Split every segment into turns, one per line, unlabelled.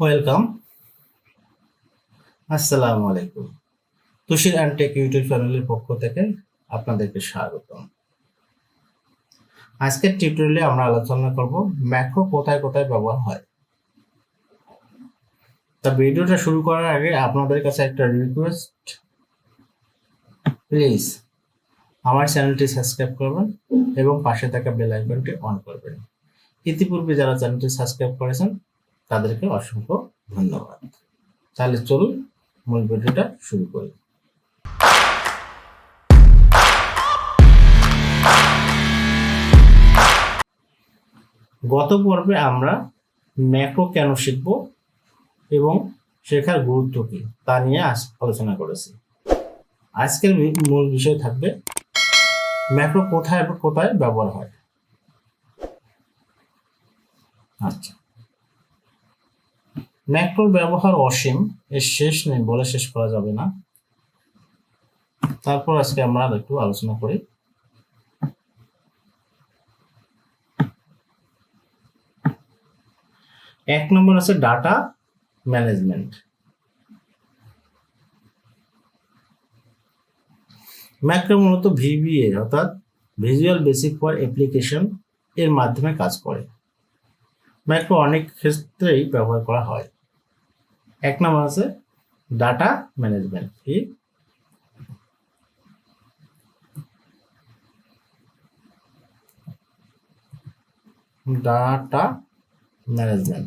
Welcome আসসালামু আলাইকুম তুষির and take YouTube চ্যানেলের পক্ষ থেকে আপনাদেরকে স্বাগতম। আজকের টিউটোরিয়ালে আমরা আলোচনা করব ম্যাক্রো কোথায় কোথায় ব্যবহার হয়। তা ভিডিওটা শুরু করার আগে আপনাদের কাছে একটা রিকোয়েস্ট প্লিজ আমার চ্যানেলটি সাবস্ক্রাইব করবেন এবং পাশে থাকা বেল আইকনটি অন করবেন। ইতিপূর্বে যারা চ্যানেলটি সাবস্ক্রাইব করেছেন তাদেরকে অসংখ্য ধন্যবাদ। তাহলে চলুন মূল ভিডিওটা শুরু করি। গত পর্বে আমরা ম্যাক্রো কেন শিখব এবং শেখার গুরুত্ব কি তা নিয়ে আলোচনা করেছি। আজকের মূল বিষয় থাকবে ম্যাক্রো কোথায় কোথায় ব্যবহার হয়। আচ্ছা। ম্যাক্রোর ব্যবহার অসীম, এর শেষ নেই বলে শেষ করা যাবে না। তারপর আজকে আমরা একটু আলোচনা করি। এক নম্বর আছে ডাটা ম্যানেজমেন্ট। ম্যাক্রো মূলত ভিবিএ অর্থাৎ ভিজুয়াল বেসিক ফর অ্যাপ্লিকেশন, এর মাধ্যমে কাজ করে। ম্যাক্রো অনেক ক্ষেত্রেই ব্যবহার করা হয়। এক নম্বর আছে ডাটা ম্যানেজমেন্ট। কি? Data management.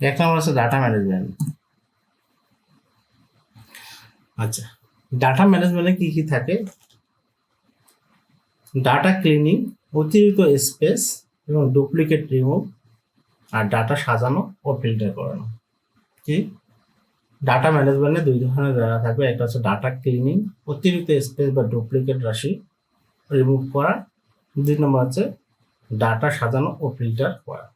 এক নম্বর আছে ডাটা ম্যানেজমেন্ট আচ্ছা ডাটা ম্যানেজমেন্টে কি কি থাকে? ডাটা ক্লিনিং অতিরিক্ত স্পেস এবং ডুপ্লিকেট রিমুভ আর ডাটা সাজানো ও ফিল্টার করানো। কি? ডাটা ম্যানেজমেন্টে দুই ধরনের জায়গা থাকবে। একটা হচ্ছে ডাটা ক্লিনিং অতিরিক্ত স্পেস বা ডুপ্লিকেট রাশি রিমুভ করা। দুই নম্বর হচ্ছে ডাটা সাজানো ও ফিল্টার করা।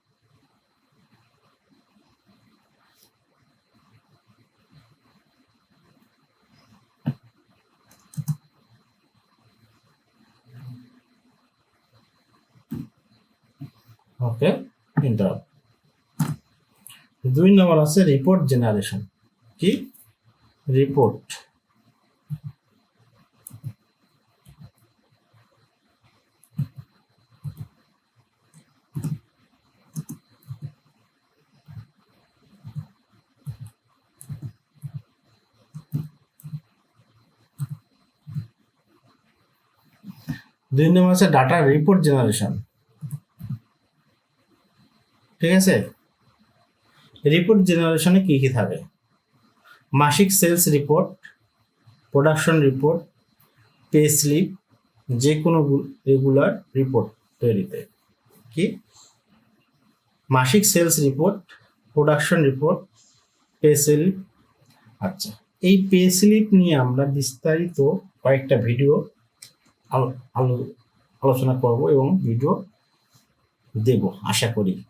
ইন্টার দুই নম্বর আছে রিপোর্ট জেনারেশন কি? রিপোর্ট দুই নম্বর আছে ডাটা রিপোর্ট জেনারেশন ঠিক আছে? রিপোর্ট জেনারেশনে কি কি থাকে? মাসিক sales report production report pay slip যে কোনো রেগুলার রিপোর্ট তৈরিতে। কি? মাসিক sales report production report pay slip আচ্ছা এই পে স্লিপ নিয়ে আমরা বিস্তারিত কয়েকটা ভিডিও আলো- আলো- আলোচনা করব এবং ভিডিও দেব, আশা করি।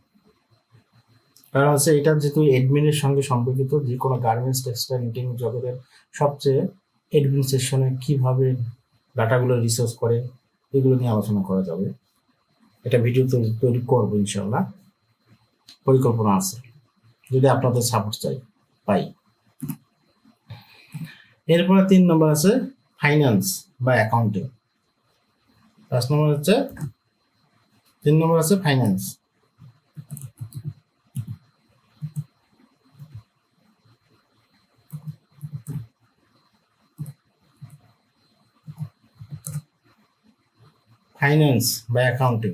কারণ হচ্ছে এটা যেহেতু এডমিনের সঙ্গে সম্পর্কিত যে কোনো গার্মেন্টস টেক্সটাইল মিটিং জগতের সবচেয়ে এডমিন কীভাবে ডাটাগুলো রিসার্চ করে, এগুলো নিয়ে আলোচনা করা যাবে। এটা ভিডিও তৈরি তৈরি করব ইনশাল্লাহ পরিকল্পনা আছে। যদি আপনাদের সাপোর্ট চাই, পাই। এরপরে তিন নম্বর আছে ফাইন্যান্স বা অ্যাকাউন্টিং পাঁচ নম্বর হচ্ছে, তিন নম্বর আছে ফাইন্যান্স ফাইন্যান্স বা অ্যাকাউন্টিং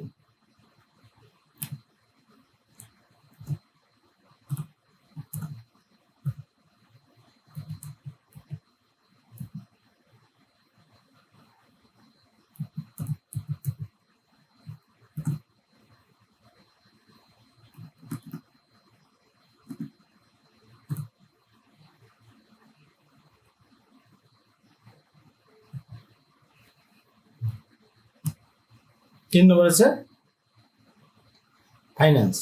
তিন নম্বর আছে ফাইন্যান্স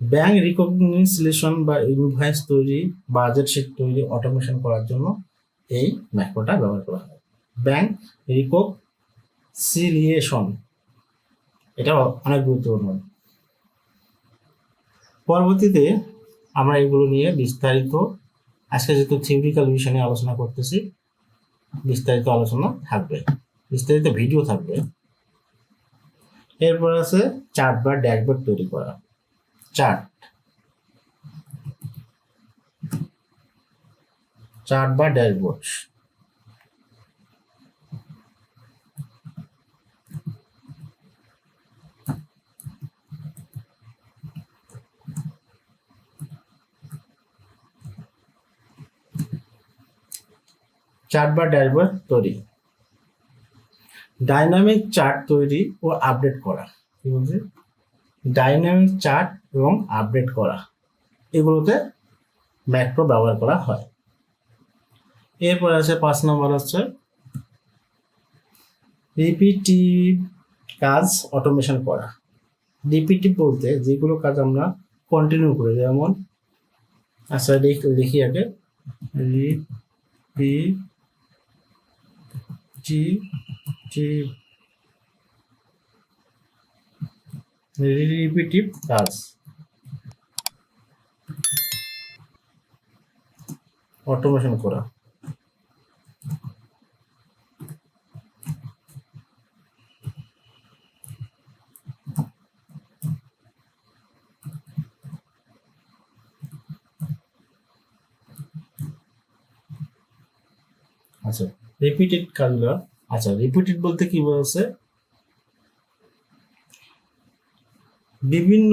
ব্যাংক রিকগনিসলেশন বা ইনভয়েস তৈরি বাজেট শিট তৈরি অটোমেশন করার জন্য এই ম্যাক্রোটা ব্যবহার করা হয়। ব্যাংক রিকগনিসিলিয়েশন এটা অনেক গুরুত্বপূর্ণ। পরবর্তীতে আমরা এগুলো নিয়ে বিস্তারিত, আজকে যেহেতু থিওরিক্যাল বিষয় নিয়ে আলোচনা করতেছি, বিস্তারিত আলোচনা থাকবে। বিস্তারিত ভিডিও থাকবে। এরপর আছে চার্ট বা ড্যাশবোর্ড তৈরি করা। চার্ট। চার্ট বা ড্যাশবোর্ড। চার্ট বা ড্যাশবোর্ড তৈরি। ডাইনামিক চার্ট তৈরি ও আপডেট করা। কি বলছে? ডাইনামিক চার্ট এবং আপডেট করা। এগুলোতে ম্যাক্রো ব্যবহার করা হয়। এরপর আছে পাঁচ নম্বর হচ্ছে রিপিটিভ কাজ অটোমেশন করা। রিপিটিভ বলতে যেগুলো কাজ আমরা কন্টিনিউ করি, যেমন আচ্ছা লিখ- লিখি আগে। রিপিটিভ রিপিটিভ কাজ অটোমেশন করা। আচ্ছা রিপিটেড কাজগুলো আচ্ছা রিপিটেড বলতে কি বলছে বিভিন্ন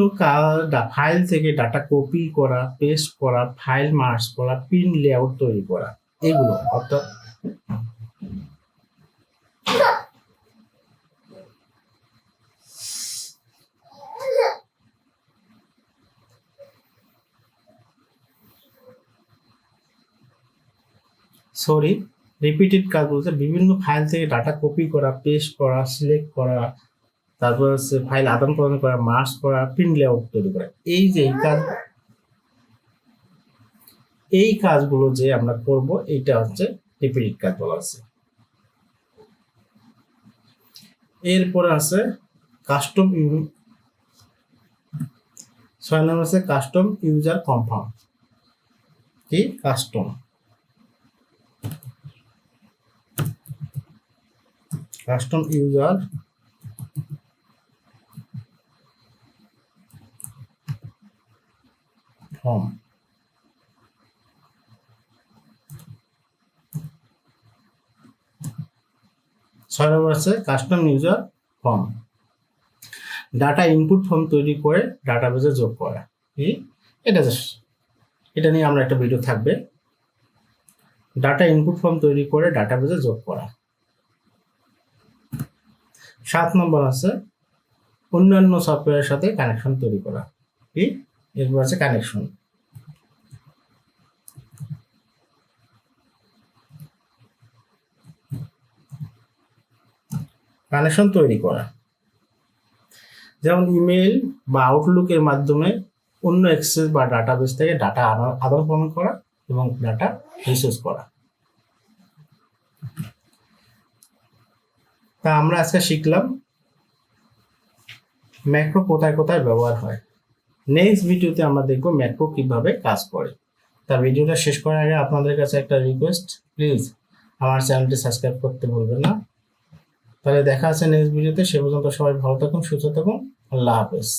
ফাইল থেকে ডাটা কপি করা পেস্ট করা ফাইল মার্চ করা পিন লেআউট তৈরি করা, এগুলো, অর্থাৎ সরি রিপিটেড কাজ বলতে বিভিন্ন ফাইল থেকে ডাটা কপি করা পেস্ট করা সিলেক্ট করা, তারপর হচ্ছে ফাইল আদান প্রদান করা মার্চ করা প্রিন্ট লেআউট তৈরি করা। এই যে কাজ, এই কাজগুলো যে আমরা করব এটা হচ্ছে রিপিটেড কাজ বলা আছে এরপরে আছে কাস্টম ছয় নম্বর আছে কাস্টম ইউজার কনফার্ম কি? কাস্টম কাস্টম ইউজার ফর্ম ছয় নম্বর আছে custom user form data input form তৈরি করে ডাটাবেজে যোগ করা। কি? এটা just- এটা নিয়ে আমরা একটা ভিডিও থাকবে। ডাটা ইনপুট ফর্ম তৈরি করে ডাটাবেজে যোগ করা। সাত নম্বর আছে, অন্যান্য সফটওয়্যারের সাথে কানেকশন তৈরি করা। কি? এরপর আছে কানেকশন কানেকশন তৈরি করা। যেমন ইমেল বা আউটলুকের মাধ্যমে অন্য অ্যাক্সেস বা ডাটাবেস থেকে ডাটা আদান প্রদান করা এবং ডাটা রিসোর্স করা। তা আমরা আজকে শিখলাম ম্যাক্রো কোথায় কোথায় ব্যবহার হয়। নেক্সট ভিডিওতে আমরা দেখব ম্যাক্রো কীভাবে কাজ করে। তা ভিডিওটা শেষ করার আগে আপনাদের কাছে একটা রিকোয়েস্ট প্লিজ আমার চ্যানেলটি সাবস্ক্রাইব করতে ভুলবেন না। তাহলে দেখা আছে নেক্সট ভিডিওতে সে পর্যন্ত সবাই ভালো থাকুন, সুস্থ থাকুন। আল্লাহ হাফেজ।